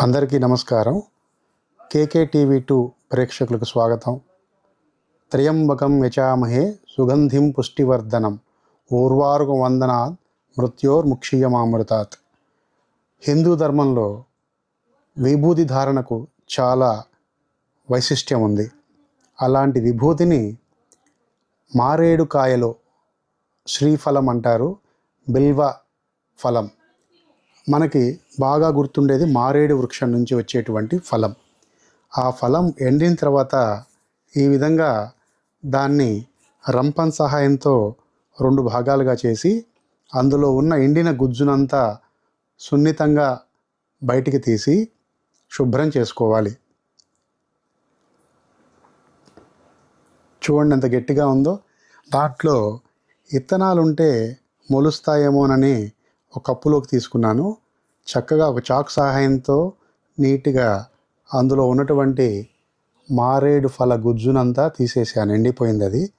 అందరికీ నమస్కారం. కేకే TV two ప్రేక్షకులకు స్వాగతం. త్రయంబకం యచామహే సుగంధిం పుష్టివర్ధనం. ఊర్వారుక వందనాత్ మృత్యోర్ముక్షీయమామృతాత్ హిందూ ధర్మంలో విభూతి ధారణకు చాలా వైశిష్ట్యం ఉంది. అలాంటి విభూతిని మారేడు కాయలో శ్రీఫలం అంటారు బిల్వ ఫలం. మనకి బాగా గుర్తుండేది మారేడు వృక్షం నుంచి వచ్చేటువంటి ఫలం. ఆ ఫలం ఎండిన తర్వాత ఈ విధంగా దాన్ని రంపం సహాయంతో రెండు భాగాలుగా చేసి అందులో ఉన్న ఎండిన గుజ్జునంతా సున్నితంగా బయటికి తీసి శుభ్రం చేసుకోవాలి. చూడండి ఎంత గట్టిగా ఉందో. దాంట్లో ఇత్తనాలు ఉంటే మొలుస్తాయేమోనని ఒక కప్పులోకి తీసుకున్నాను. చక్కగా ఒక చాక్ సహాయంతో నీట్గా అందులో ఉన్నటువంటి మారేడు ఫల గుజ్జునంతా తీసేసాను. ఎండిపోయింది అది.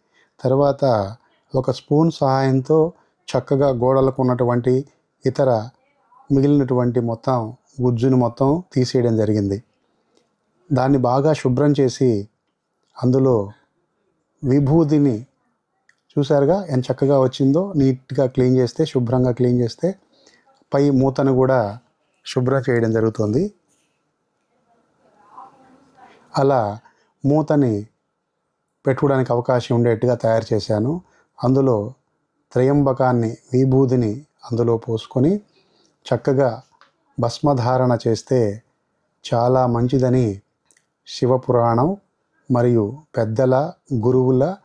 తర్వాత ఒక స్పూన్ సహాయంతో చక్కగా గోడలకు ఉన్నటువంటి ఇతర మిగిలినటువంటి మొత్తం గుజ్జును మొత్తం తీసేయడం జరిగింది. దాన్ని బాగా శుభ్రం చేసి అందులో విభూతిని చూసారుగా ఎంత చక్కగా వచ్చిందో? నీట్గా క్లీన్ చేస్తే శుభ్రంగా క్లీన్ చేస్తే పై మూతను కూడా శుభ్రం చేయడం జరుగుతుంది. అలా మూతని పెట్టుకోవడానికి అవకాశం ఉండేట్టుగా తయారు చేశాను. అందులో త్రయంబకాన్ని విభూతిని అందులో పోసుకొని చక్కగా భస్మధారణ చేస్తే చాలా మంచిదని శివపురాణం మరియు పెద్దల గురువుల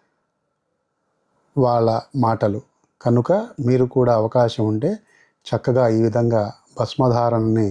వాళ్ళ మాటలు. కనుక మీరు కూడా అవకాశం ఉంటే చక్కగా ఈ విధంగా భస్మధారణని